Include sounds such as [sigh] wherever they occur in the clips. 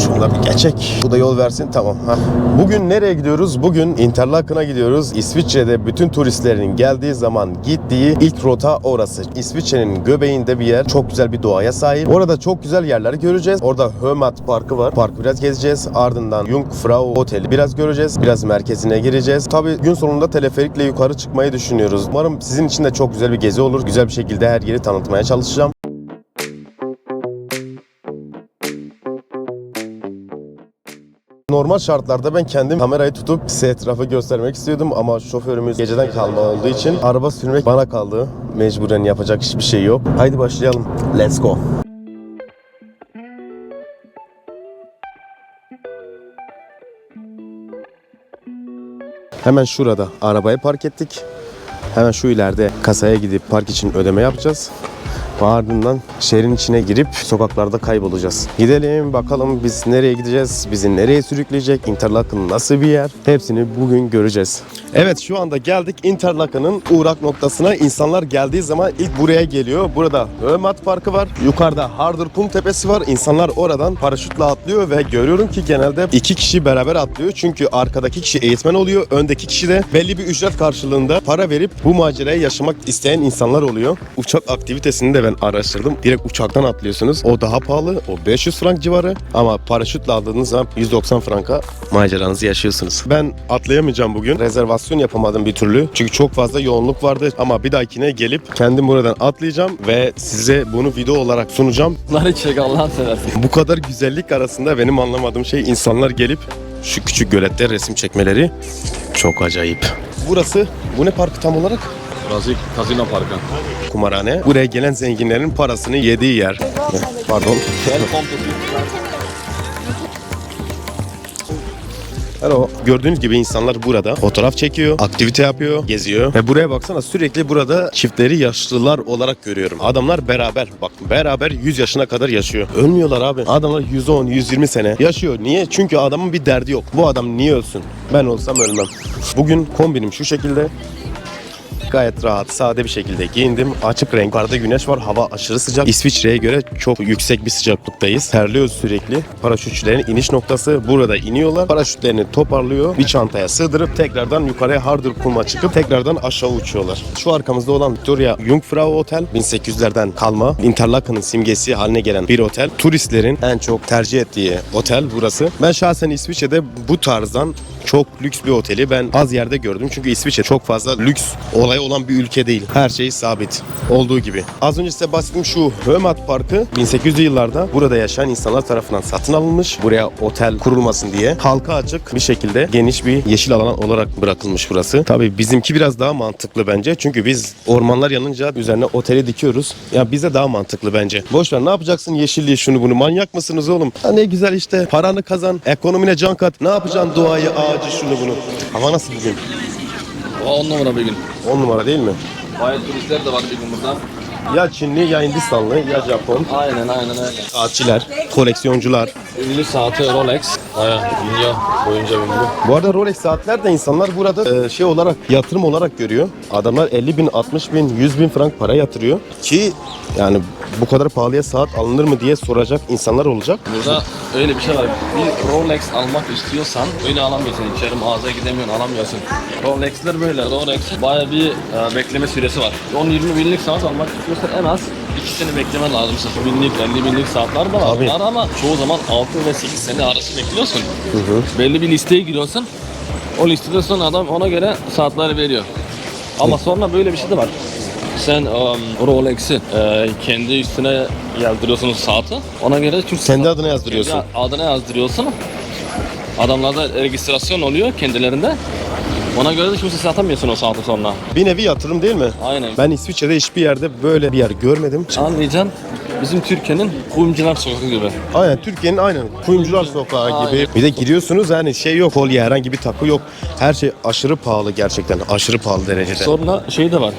Şunlar bir geçek. Bu da yol versin tamam. Ha. Bugün nereye gidiyoruz? Bugün Interlaken'a gidiyoruz. İsviçre'de bütün turistlerin geldiği zaman gittiği ilk rota orası. İsviçre'nin göbeğinde bir yer. Çok güzel bir doğaya sahip. Orada çok güzel yerler göreceğiz. Orada Hömat Parkı var. Parkı biraz gezeceğiz. Ardından Jungfrau Oteli biraz göreceğiz. Biraz merkezine gireceğiz. Tabii gün sonunda teleferikle yukarı çıkmayı düşünüyoruz. Umarım sizin için de çok güzel bir gezi olur. Güzel bir şekilde her yeri tanıtmaya çalışacağım. Normal şartlarda ben kendim kamerayı tutup size etrafı göstermek istiyordum ama şoförümüz geceden kalma olduğu için araba sürmek bana kaldı. Mecburen yapacak hiçbir şey yok. Haydi başlayalım. Let's go. Hemen şurada arabayı park ettik. Hemen şu ileride kasaya gidip park için ödeme yapacağız. Ardından şehrin içine girip sokaklarda kaybolacağız. Gidelim bakalım biz nereye gideceğiz, bizi nereye sürükleyecek, Interlaken nasıl bir yer hepsini bugün göreceğiz. Evet şu anda geldik Interlaken'ın uğrak noktasına. İnsanlar geldiği zaman ilk buraya geliyor. Burada Ömat Parkı var. Yukarıda Harder Kum Tepesi var. İnsanlar oradan paraşütle atlıyor ve görüyorum ki genelde iki kişi beraber atlıyor. Çünkü arkadaki kişi eğitmen oluyor. Öndeki kişi de belli bir ücret karşılığında para verip bu macerayı yaşamak isteyen insanlar oluyor. Uçak aktivitesini de ben araştırdım. Direkt uçaktan atlıyorsunuz. O daha pahalı. O 500 frank civarı. Ama paraşütle aldığınız zaman 190 franka maceranızı yaşıyorsunuz. Ben atlayamayacağım bugün. Rezervasyon yapamadım bir türlü. Çünkü çok fazla yoğunluk vardı. Ama bir dahakine gelip kendim buradan atlayacağım ve size bunu video olarak sunacağım. Bunları çek Allah'ını seversen. Bu kadar güzellik arasında benim anlamadığım şey insanlar gelip şu küçük gölette resim çekmeleri çok acayip. Burası, bu ne parkı tam olarak? Burası Kazino Parkı. Kumarhane. Buraya gelen zenginlerin parasını yediği yer. Pardon. Hello. Gördüğünüz gibi insanlar burada fotoğraf çekiyor, aktivite yapıyor, geziyor. Ve buraya baksana sürekli burada çiftleri yaşlılar olarak görüyorum. Adamlar beraber, bak beraber 100 yaşına kadar yaşıyor. Ölmüyorlar abi. Adamlar 110, 120 sene yaşıyor. Niye? Çünkü adamın bir derdi yok. Bu adam niye ölsün? Ben olsam ölmem. Bugün kombinim şu şekilde. Gayet rahat, sade bir şekilde giyindim. Açık renk. Yukarıda güneş var. Hava aşırı sıcak. İsviçre'ye göre çok yüksek bir sıcaklıktayız. Terliyoruz sürekli. Paraşütçülerin iniş noktası burada iniyorlar. Paraşütlerini toparlıyor. Bir çantaya sığdırıp tekrardan yukarıya Harder Kum'a çıkıp tekrardan aşağı uçuyorlar. Şu arkamızda olan Victoria Jungfrau Otel 1800'lerden kalma. Interlaken'ın simgesi haline gelen bir otel. Turistlerin en çok tercih ettiği otel burası. Ben şahsen İsviçre'de bu tarzdan çok lüks bir oteli ben az yerde gördüm. Çünkü İsviçre çok fazla lüks olay olan bir ülke değil. Her şey sabit olduğu gibi. Az önce size bahsettiğim şu Hömat Parkı 1800'lü yıllarda burada yaşayan insanlar tarafından satın alınmış. Buraya otel kurulmasın diye halka açık bir şekilde geniş bir yeşil alan olarak bırakılmış burası. Tabii bizimki biraz daha mantıklı bence. Çünkü biz ormanlar yanınca üzerine oteli dikiyoruz. Ya bize daha mantıklı bence. Boş ver ne yapacaksın yeşilliği şunu bunu manyak mısınız oğlum? Ha ne güzel işte paranı kazan, ekonomine can kat. Ne yapacaksın doğayı, ağacı şunu bunu? Hava nasıl bugün? O on numara bir gün. 10 numara değil mi? Bayağı turistler de var bir gün burada. Ya Çinli ya Hindistanlı ya Japon. Aynen aynen öyle. Saatçiler, koleksiyoncular. Ünlü saati Rolex. Bayağı dünya boyunca ünlü. Bu arada Rolex saatler de insanlar burada e, şey olarak yatırım olarak görüyor. Adamlar 50 bin, 60 bin, 100 bin frank para yatırıyor. Ki yani bu kadar pahalıya saat alınır mı diye soracak insanlar olacak. Burada öyle bir şey var. Bir Rolex almak istiyorsan öyle alamıyorsun. İçeri mağazaya gidemiyorsun alamıyorsun. Rolex'ler böyle. Rolex bayağı bir e, bekleme süresi var. 10-20 binlik saat almak istiyorsan en az 2 sene beklemen lazım. 0 binlik, 50 binlik saatler de var. Tabii. Ama çoğu zaman 6 ve 8 sene arası bekliyorsun. Belli bir listeye giriyorsun. O listede sonra adam ona göre saatleri veriyor. Ama sonra böyle bir şey de var. Sen um, Rolex'i e, kendi üstüne yazdırıyorsunuz saati. Ona göre Türk Kendi adına yazdırıyorsun. Kendi adına yazdırıyorsun. Adamlarda registrasyon oluyor kendilerinde. Ona göre de kimse satamıyorsun o saati sonra. Bir nevi yatırım değil mi? Aynen. Ben İsviçre'de hiçbir yerde böyle bir yer görmedim. Anlayacaksın bizim Türkiye'nin kuyumcular sokağı gibi. Aynen Türkiye'nin aynen kuyumcular sokağı gibi. Aynen. Bir de giriyorsunuz yani şey yok kolye herhangi bir takı yok. Her şey aşırı pahalı gerçekten aşırı pahalı derecede. Sonra şey de var.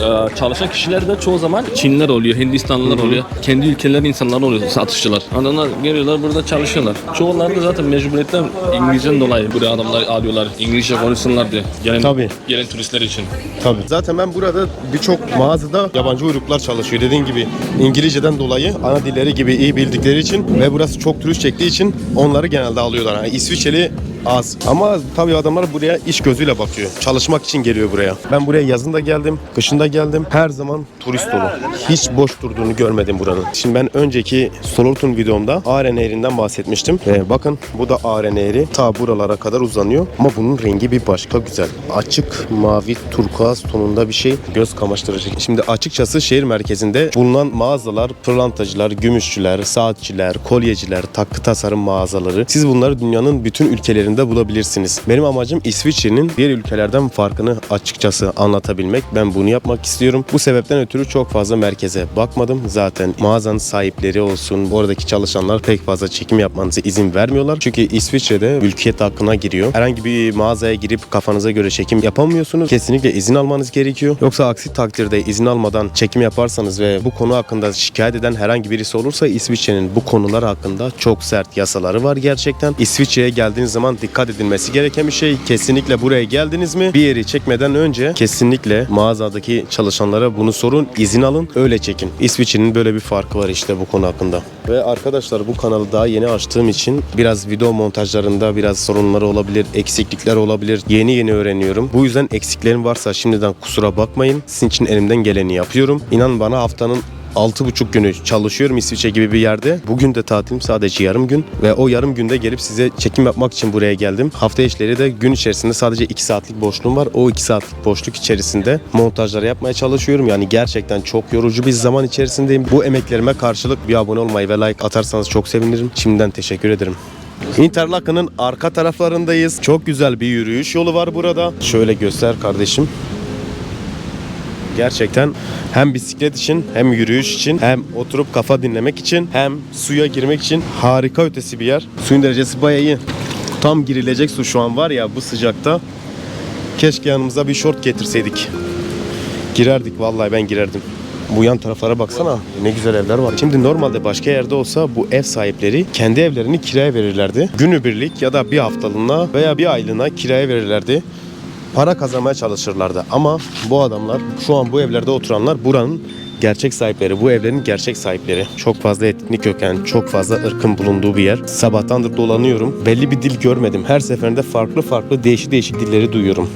E, çalışan kişiler de çoğu zaman Çinliler oluyor, Hindistanlılar oluyor. Kendi ülkelerin insanları oluyor satışçılar. Adamlar geliyorlar burada çalışıyorlar. Çoğuları da zaten mecburiyetten İngilizceden dolayı buraya adamlar alıyorlar. İngilizce konuşsunlar diye. Gelen, Tabii. gelen turistler için. Tabii. Zaten ben burada birçok mağazada yabancı uyruklar çalışıyor. Dediğin gibi İngilizceden dolayı ana dilleri gibi iyi bildikleri için ve burası çok turist çektiği için onları genelde alıyorlar. Yani İsviçreli az. Ama tabii adamlar buraya iş gözüyle bakıyor. Çalışmak için geliyor buraya. Ben buraya yazın da geldim, kışın da geldim. Her zaman turist dolu. Hiç boş durduğunu görmedim buranın. Şimdi ben önceki Solortun videomda Ağrı Nehri'nden bahsetmiştim. Ve bakın bu da Ağrı Nehri. Ta buralara kadar uzanıyor. Ama bunun rengi bir başka güzel. Açık mavi turkuaz tonunda bir şey göz kamaştırıcı. Şimdi açıkçası şehir merkezinde bulunan mağazalar, pırlantacılar, gümüşçüler, saatçiler, kolyeciler, takı tasarım mağazaları. Siz bunları dünyanın bütün ülkelerinde bulabilirsiniz. Benim amacım İsviçre'nin diğer ülkelerden farkını açıkçası anlatabilmek. Ben bunu yapmak istiyorum. Bu sebepten ötürü çok fazla merkeze bakmadım. Zaten mağazanın sahipleri olsun, oradaki çalışanlar pek fazla çekim yapmanıza izin vermiyorlar. Çünkü İsviçre'de mülkiyet hakkına giriyor. Herhangi bir mağazaya girip kafanıza göre çekim yapamıyorsunuz. Kesinlikle izin almanız gerekiyor. Yoksa aksi takdirde izin almadan çekim yaparsanız ve bu konu hakkında şikayet eden herhangi birisi olursa İsviçre'nin bu konular hakkında çok sert yasaları var gerçekten. İsviçre'ye geldiğiniz zaman dikkat edilmesi gereken bir şey. Kesinlikle buraya geldiniz mi? Bir yeri çekmeden önce kesinlikle mağazadaki çalışanlara bunu sorun, izin alın, öyle çekin. İsviçre'nin böyle bir farkı var işte bu konu hakkında. Ve arkadaşlar bu kanalı daha yeni açtığım için biraz video montajlarında biraz sorunları olabilir, eksiklikler olabilir. Yeni yeni öğreniyorum. Bu yüzden eksiklerim varsa şimdiden kusura bakmayın. Sizin için elimden geleni yapıyorum. İnan bana haftanın 6,5 günü çalışıyorum İsviçre gibi bir yerde. Bugün de tatilim sadece yarım gün ve o yarım günde gelip size çekim yapmak için buraya geldim. Hafta içleri de gün içerisinde sadece 2 saatlik boşluğum var. O 2 saatlik boşluk içerisinde montajları yapmaya çalışıyorum. Yani gerçekten çok yorucu bir zaman içerisindeyim. Bu emeklerime karşılık bir abone olmayı ve like atarsanız çok sevinirim. Şimdiden teşekkür ederim. Interlaken'ın arka taraflarındayız. Çok güzel bir yürüyüş yolu var burada. Şöyle göster kardeşim. Gerçekten hem bisiklet için hem yürüyüş için hem oturup kafa dinlemek için hem suya girmek için harika ötesi bir yer. Suyun derecesi bayağı iyi. Tam girilecek su şu an var ya bu sıcakta. Keşke yanımıza bir şort getirseydik. Girerdik vallahi ben girerdim. Bu yan taraflara baksana ne güzel evler var. Şimdi normalde başka yerde olsa bu ev sahipleri kendi evlerini kiraya verirlerdi. Günübirlik ya da bir haftalığına veya bir aylığına kiraya verirlerdi para kazanmaya çalışırlardı. Ama bu adamlar şu an bu evlerde oturanlar buranın gerçek sahipleri, bu evlerin gerçek sahipleri. Çok fazla etnik köken, çok fazla ırkın bulunduğu bir yer. Sabahtandır dolanıyorum. Belli bir dil görmedim. Her seferinde farklı farklı değişik değişik dilleri duyuyorum.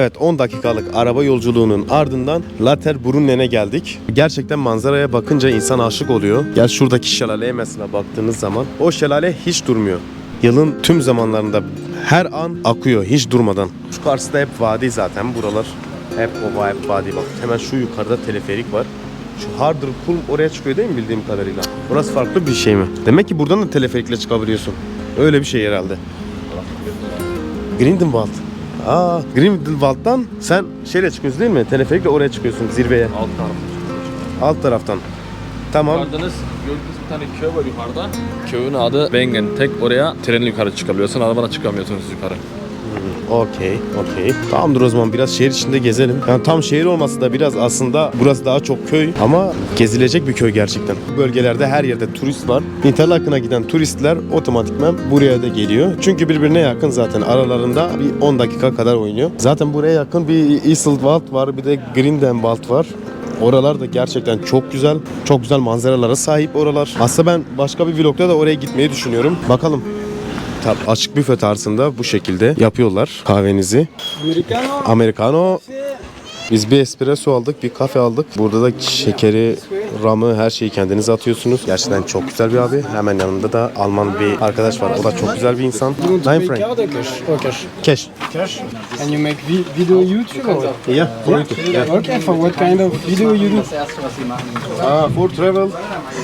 Evet 10 dakikalık araba yolculuğunun ardından Laterbrunnen'e geldik. Gerçekten manzaraya bakınca insan aşık oluyor. Gel şuradaki şelaleye mesela baktığınız zaman o şelale hiç durmuyor. Yılın tüm zamanlarında her an akıyor hiç durmadan. Şu karşıda hep vadi zaten buralar. Hep ova hep vadi bak. Hemen şu yukarıda teleferik var. Şu Harder Kulm oraya çıkıyor değil mi bildiğim kadarıyla? Burası farklı bir şey mi? Demek ki buradan da teleferikle çıkabiliyorsun. Öyle bir şey herhalde. Grindelwald. Aa, Grindelwald'dan sen şeyle çıkıyorsun değil mi? Teleferikle oraya çıkıyorsun zirveye. Alt taraf. Alt taraftan. Tamam. Yukarıdınız gördüğünüz bir tane köy var yukarıda. Köyün adı Bengen. Tek oraya trenle yukarı çıkabiliyorsun. Arabana çıkamıyorsunuz yukarı. Okey, okey. Tamamdır o zaman biraz şehir içinde gezelim. Yani tam şehir olması da biraz aslında burası daha çok köy ama gezilecek bir köy gerçekten. Bu bölgelerde her yerde turist var. Interlaken'a giden turistler otomatikman buraya da geliyor. Çünkü birbirine yakın zaten. Aralarında bir 10 dakika kadar oynuyor. Zaten buraya yakın bir Iselwald var, bir de Grindelwald var. Oralar da gerçekten çok güzel. Çok güzel manzaralara sahip oralar. Aslında ben başka bir vlogda da oraya gitmeyi düşünüyorum. Bakalım. Tabii açık büfe tarzında bu şekilde yapıyorlar kahvenizi. Americano, Americano Biz bir espresso aldık, bir kafe aldık. Burada da şekeri, ramı, her şeyi kendiniz atıyorsunuz. Gerçekten çok güzel bir abi. Hemen yanında da Alman bir arkadaş var. O da çok güzel bir insan. Nine or cash? Cash? Cash. And you make vi- video YouTube or? Yeah, for YouTube. Yeah. Okay, for what kind of video you do? Ah, for travel,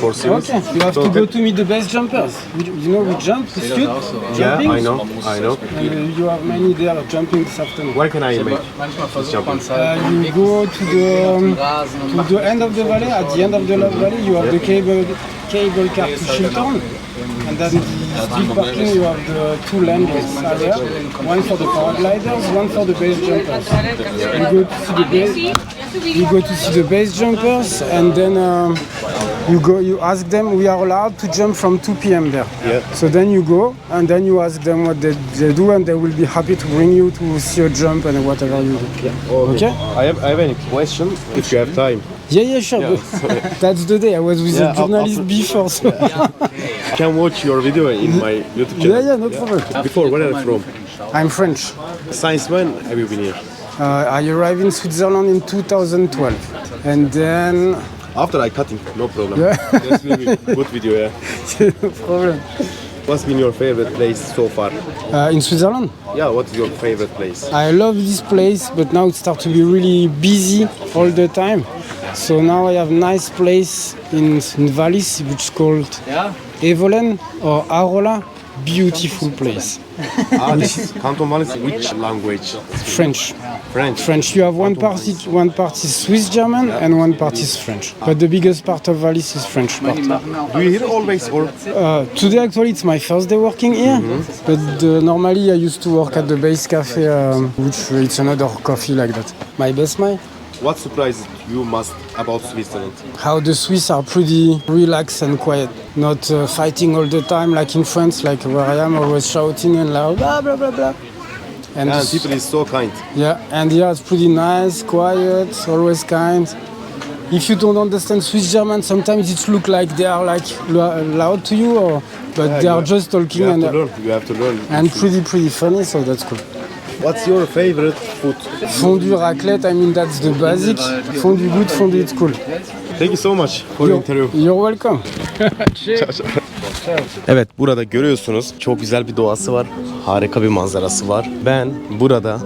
for sales. Okay, you have to go to meet the best jumpers. You know we jump, scoot, Yeah, jumping. I know, I know. And uh, you have many there jumping this afternoon. Where can I make this jumping? Uh, you go to the um, to the end of the valley. At the end of the valley, you have the cable cable car to Shilton, and then the big parking. You have the two landings area. One for the paragliders, one for the base jumpers. You go to the base. You go to see the base jumpers, and then um, you go. You ask them. We are allowed to jump from 2 p.m. there. Yeah. So then you go, and then you ask them what they, they do, and they will be happy to bring you to see a jump and whatever you do. Okay. I have, I have any question if you have time. Yeah, yeah, sure. [laughs] That's the day I was with Yeah, a journalist after- before. So. [laughs] I can watch your video in my YouTube channel. yeah, yeah, no problem. Before, where are you from? I'm French. Since man have you been here? Uh, I arrived in Switzerland in 2012, and then After I cutting, no problem. Yeah. [laughs] That's really good video, yeah. [laughs] no problem. What's been your favorite place so far? Uh, in Switzerland, Yeah, what is your favorite place? I love this place, but now it starts to be really busy all the time. So now I have nice place in, in Vallis, which is called Evolen or Arola. Beautiful place. [laughs] ah, this is Canton. Which language? French. French. French. You have one part, one part is Swiss German and one part is French. But the biggest part of Vallis is French part. Do you hear always or? Uh, today actually it's my first day working here, but uh, normally I used to work at the Base Cafe, um, which uh, it's another coffee like that. My best my What surprised you most about Switzerland? how the Swiss are pretty relaxed and quiet, not uh, fighting all the time like in France, like where I am always shouting and loud, blah blah blah blah. And And people is so kind. Yeah, and yeah, it's pretty nice, quiet, always kind. If you don't understand Swiss German, sometimes it look like they are like loud to you, or but they are just talking You have and to learn. You have to learn. and pretty pretty funny, so that's cool. What's your favorite food? Fondue raclette, I mean that's the basic. Fondue good, fondue it's cool. Thank you so much for your interview. You're welcome. [laughs] Evet burada görüyorsunuz çok güzel bir doğası var. Harika bir manzarası var. Ben burada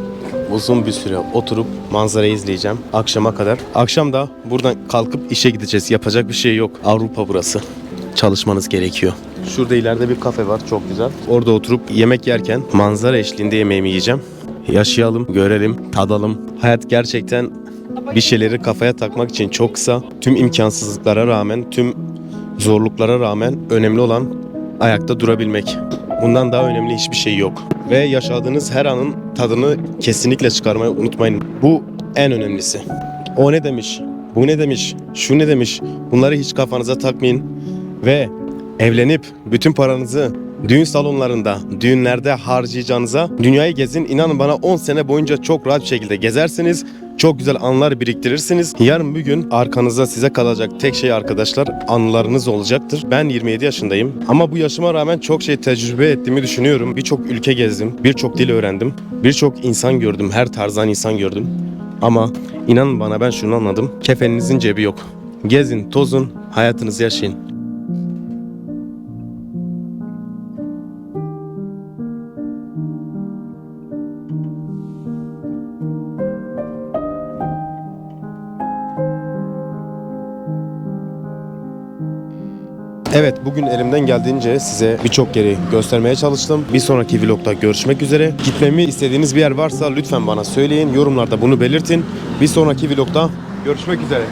uzun bir süre oturup manzarayı izleyeceğim akşama kadar. Akşam da buradan kalkıp işe gideceğiz. Yapacak bir şey yok. Avrupa burası. Çalışmanız gerekiyor. Şurada ileride bir kafe var çok güzel. Orada oturup yemek yerken manzara eşliğinde yemeğimi yiyeceğim. Yaşayalım, görelim, tadalım. Hayat gerçekten bir şeyleri kafaya takmak için çok kısa. Tüm imkansızlıklara rağmen, tüm zorluklara rağmen önemli olan ayakta durabilmek. Bundan daha önemli hiçbir şey yok. Ve yaşadığınız her anın tadını kesinlikle çıkarmayı unutmayın. Bu en önemlisi. O ne demiş? Bu ne demiş? Şu ne demiş? Bunları hiç kafanıza takmayın. Ve evlenip bütün paranızı düğün salonlarında, düğünlerde harcayacağınıza dünyayı gezin. İnanın bana 10 sene boyunca çok rahat bir şekilde gezersiniz. Çok güzel anılar biriktirirsiniz. Yarın bir gün arkanızda size kalacak tek şey arkadaşlar anılarınız olacaktır. Ben 27 yaşındayım ama bu yaşıma rağmen çok şey tecrübe ettiğimi düşünüyorum. Birçok ülke gezdim, birçok dil öğrendim, birçok insan gördüm, her tarzdan insan gördüm. Ama inanın bana ben şunu anladım. Kefeninizin cebi yok. Gezin, tozun, hayatınızı yaşayın. Evet bugün elimden geldiğince size birçok yeri göstermeye çalıştım. Bir sonraki vlogda görüşmek üzere. Gitmemi istediğiniz bir yer varsa lütfen bana söyleyin. Yorumlarda bunu belirtin. Bir sonraki vlogda görüşmek üzere.